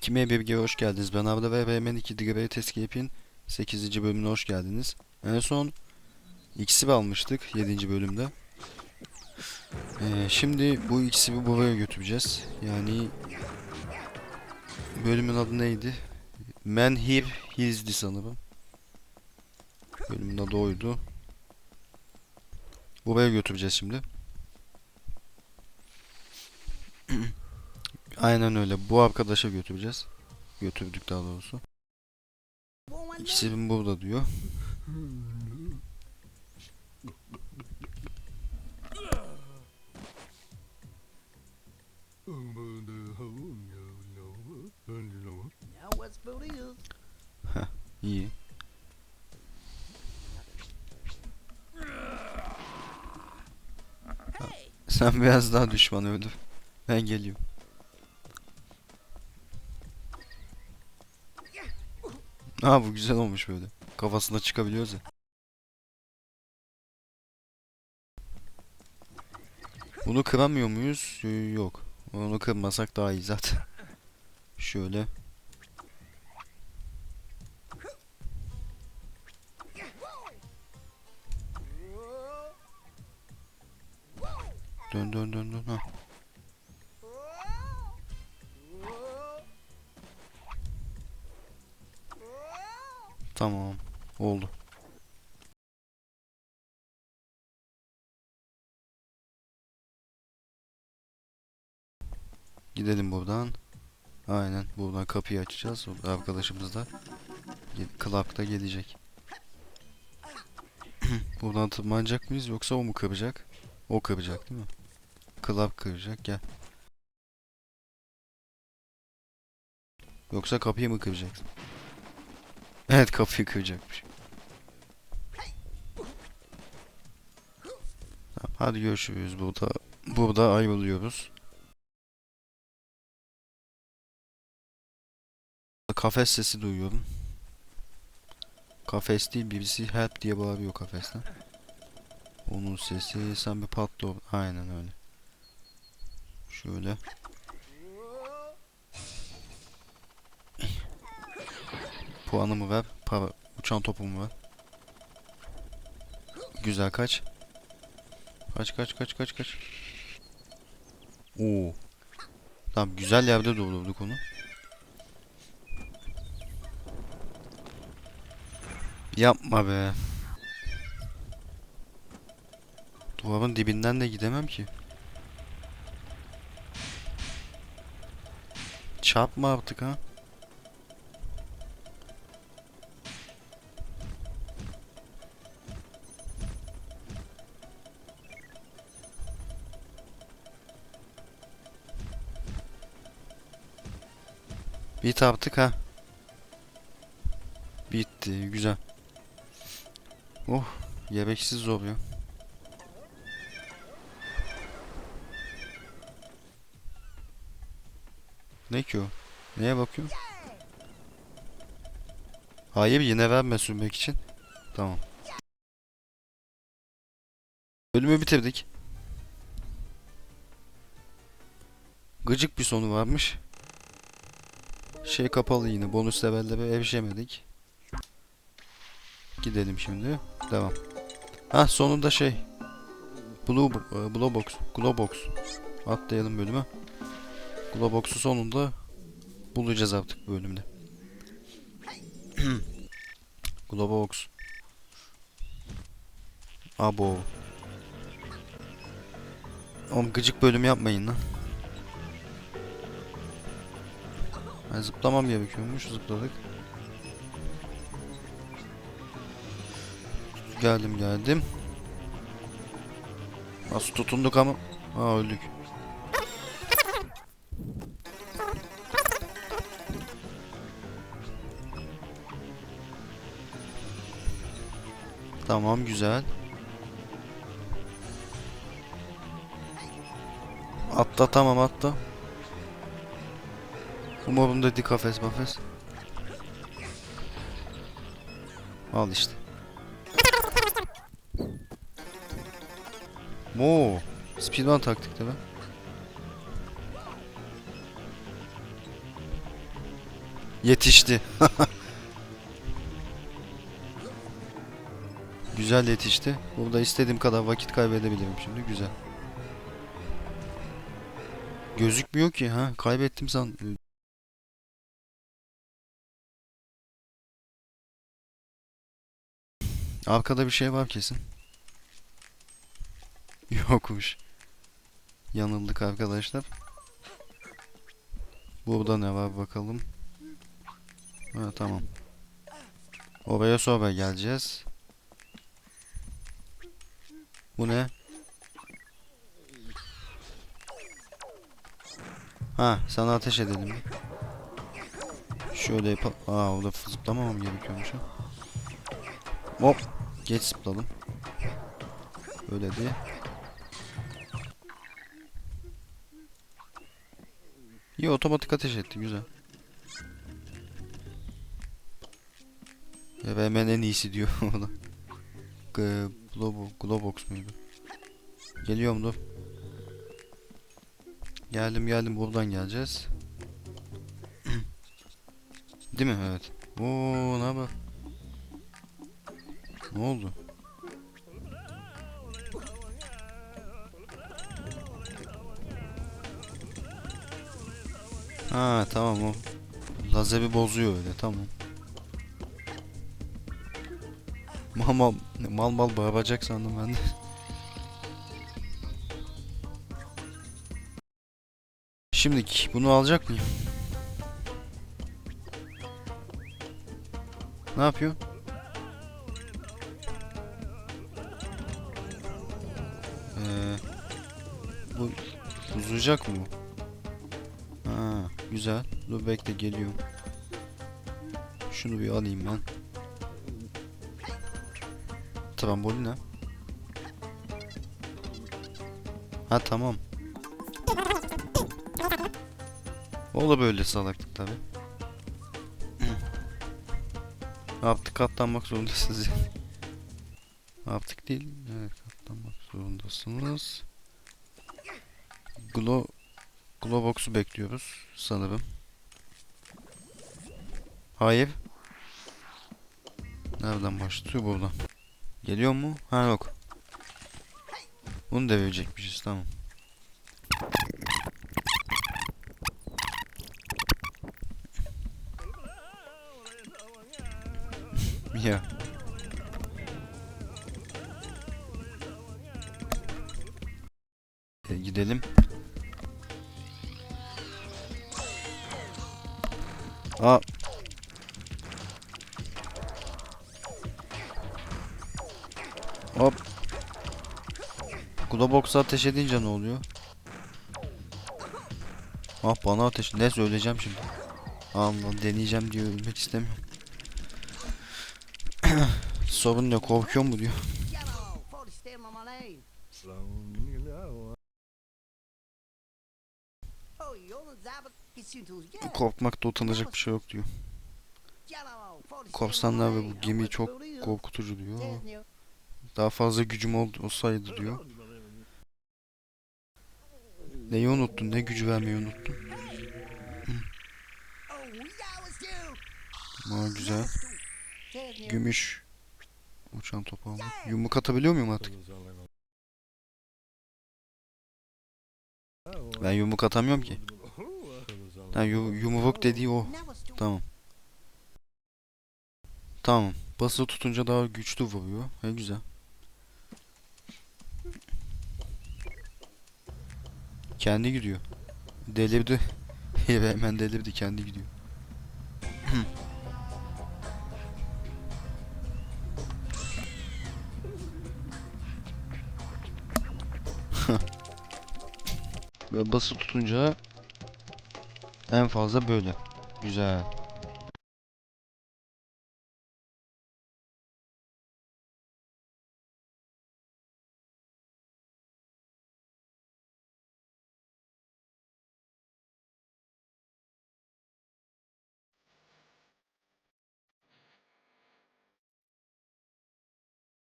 2M Bilgi'ye hoş geldiniz. Ben Arda ve BMN 2 Great Escape'in 8. bölümüne hoş geldiniz. En son X'i almıştık 7. bölümde. Ee, şimdi bu X'i buraya götüreceğiz. Yani bölümün adı neydi? Man Here Hills'di sanırım. Bölümün adı oydu. Buraya götüreceğiz şimdi. Aynen öyle. Bu arkadaşa götüreceğiz. Götürdük daha doğrusu. İkisi burada diyor. İs? İyi. Sen biraz daha düşman öldür. Ben geliyorum. Aa bu güzel olmuş böyle. Kafasına çıkabiliyoruz ya. Bunu kıramıyor muyuz? Yok. Onu kırmasak daha iyi zaten. Şöyle. Dön dön dön dön. Ha. Tamam. Oldu. Gidelim buradan. Aynen buradan kapıyı açacağız. Arkadaşımız da Clark da gelecek. buradan tırmanacak mıyız yoksa o mu kıracak? O kıracak değil mi? Clark kıracak gel. Yoksa kapıyı mı kıracaksın? Evet kapıyı kıracakmış. Hadi görüşürüz burada. Burada ayrılıyoruz. Kafes sesi duyuyorum. Kafes değil birisi help diye bağırıyor kafesten. Onun sesi sen bir patla. Aynen öyle. Şöyle. Puanımı ver. Para. Uçan topumu ver. Güzel kaç. Kaç kaç kaç kaç kaç. Oo. Tamam güzel yerde durdurduk onu. Yapma be. Duvarın dibinden de gidemem ki. Çarpma artık ha. Bit artık ha. Bitti. Güzel. Oh. Yemeksiz zor ya. Ne ki o? Neye bakıyorum? Hayır yine verme sürmek için. Tamam. Bölümü bitirdik. Gıcık bir sonu varmış. Şey kapalı yine. Bonus levellere erişemedik. Gidelim şimdi. Devam. Ha sonunda şey. Blue, e, Blue Box. Globox. Atlayalım bölüme. Globox'u sonunda bulacağız artık bu bölümde. Globox. Abo. Oğlum gıcık bölüm yapmayın lan. Ha, zıplamam gerekiyormuş. Zıpladık. Geldim geldim. Nasıl tutunduk ama. Aa öldük. Tamam güzel. Atla tamam atla. Umarım dedi kafes mafes. Al işte. Mo, speedrun taktik de be. Yetişti. Güzel yetişti. Burada istediğim kadar vakit kaybedebilirim şimdi. Güzel. Gözükmüyor ki ha. Kaybettim san. Arkada bir şey var kesin. Yokmuş. Yanıldık arkadaşlar. Burada ne var bakalım. Ha tamam. Oraya sonra geleceğiz. Bu ne? Ha sana ateş edelim. Şöyle yapalım. Aa orada zıplamamam gerekiyormuş ha. Hop. Geç zıpladım. Öyle diye. İyi otomatik ateş etti güzel. Ya hemen en iyisi diyor Globo, Globox muydu? Geliyorum dur. Geldim geldim buradan geleceğiz. Değil mi? Evet. Oo ne haber? Ne oldu? Ha tamam o. Lazeri bozuyor öyle tamam. Mal mal mal mal bağıracak sandım ben de. Şimdiki bunu alacak mıyım? Ne yapıyor? Bu uzayacak mı? Ha, güzel. Dur bekle geliyorum. Şunu bir alayım ben. Trambolin ha. Ha tamam. O da böyle salaklık tabi. Ne yaptık katlanmak zorundasınız yani. Ne yaptık değil. Evet zorundasınız. Glo Globox'u bekliyoruz sanırım. Hayır. Nereden başlıyor buradan? Geliyor mu? Ha yok. Bunu devirecekmişiz tamam. ya. E, gidelim. Aa. Hop. Globox'a ateş edince ne oluyor? Ah bana ateş. Ne söyleyeceğim şimdi? Allah deneyeceğim diyor ölmek istemiyorum. Sorun ne korkuyor mu diyor. Korkmakta utanacak bir şey yok diyor. Yellow, 40 stem Korsanlar ve bu gemi çok korkutucu diyor. Daha fazla gücüm ol olsaydı diyor. Neyi unuttun? Ne gücü vermeyi unuttun? Aa güzel. Gümüş. Uçan topu aldım. Yumruk atabiliyor muyum artık? Ben yumruk atamıyorum ki. Ha, yu- yumruk dediği o. Tamam. Tamam. Basılı tutunca daha güçlü vuruyor. He güzel. Kendi gidiyor. Delirdi. Hemen delirdi kendi gidiyor. Böyle basılı tutunca en fazla böyle. Güzel.